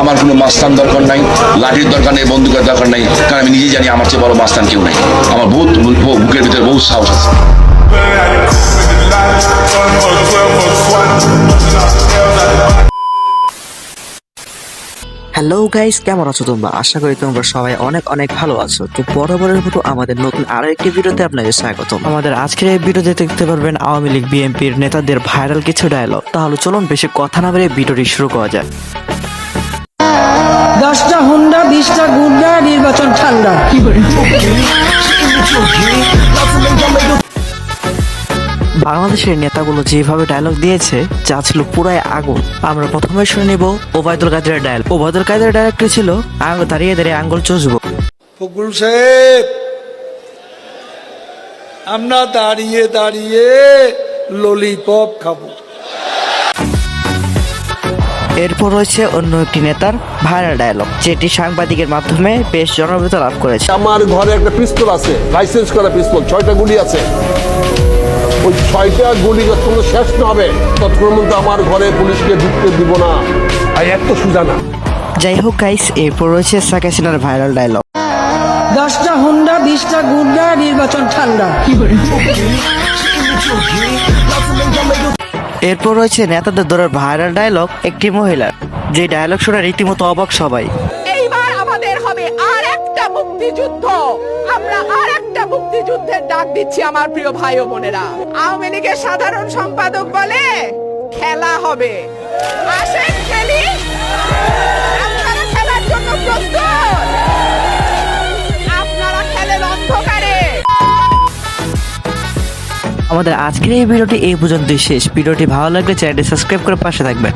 আমার কোনো মাস্তান দরকার নাই, লাঠির দরকার নেই, বন্দুকের দরকার নাই, কারণ আমি নিজেই জানি আমার চেয়ে বড় মাস্তান কেউ নাই। আমার বহুত বুকের ভিতরে বহুত সাহস আছে। হ্যালো গাইস কেমন আছো তোমরা? আশা করি তোমরা সবাই অনেক অনেক ভালো আছো। তো বরাবরের মতো আমাদের নতুন আরও একটি ভিডিওতে আপনাদের স্বাগত আমাদের আজকের এই ভিডিওতে দেখতে পারবেন আওয়ামী লীগ বিএনপির নেতাদের ভাইরাল কিছু ডায়লগ তাহলে চলুন বেশি কথা না বেরিয়ে ভিডিওটি শুরু করা যাক। দশটা হুন্ডা বিশটা গুন্ডা নির্বাচন ঠান্ডা। বাংলাদেশের নেতাগুলো যেভাবে ডায়লগ দিয়েছে যা ছিল পুরাই আগুন। আমরা প্রথমে শুনে নিব ওবায়দুল কাদের ডায়লগ ওবায়দুল কাদের ডায়লগটি ছিল? দাঁড়িয়ে দাঁড়িয়ে আঙ্গুল চুষবো। ফকরুল সাহেব আমরা দাঁড়িয়ে দাঁড়িয়ে ললিপপ খাব। এরপর রয়েছে অন্য একটি নেতার ভাইরাল ডায়লগ যেটি সাংবাদিকের মাধ্যমে বেশ জনপ্রিয়তা লাভ করেছে। আমার ঘরে একটা পিস্তল আছে লাইসেন্স করা পিস্তল ছয়টা গুলি আছে। ওই ছয়টা গুলি যতক্ষণ শেষ না হবে ততক্ষণ পর্যন্ত আমার ঘরে পুলিশকে ঢুকতে দিব না। আর এত সুজা না যাই হোক গাইস এরপর রয়েছে শেখ হাসিনার ভাইরাল ডায়লগ দশটা হুন্ডা বিশটা গুন্ডা নির্বাচন ঠান্ডা। এরপর রয়েছে নেতাদের দলের ভাইরাল ডায়লগ একটি মহিলার যে ডায়লগ শুনে রীতিমতো অবাক সবাই। এইবার আমাদের হবে আর একটা মুক্তিযুদ্ধ। আমরা আর একটা মুক্তিযুদ্ধের ডাক দিচ্ছি আমার প্রিয় ভাই ও বোনেরা। আওয়ামী লীগের সাধারণ সম্পাদক বলে খেলা হবে। আমাদের আজকের এই ভিডিওটি এই পর্যন্তই শেষ। ভিডিওটি ভালো লাগলে চ্যানেলটি সাবস্ক্রাইব করে পাশে থাকবেন।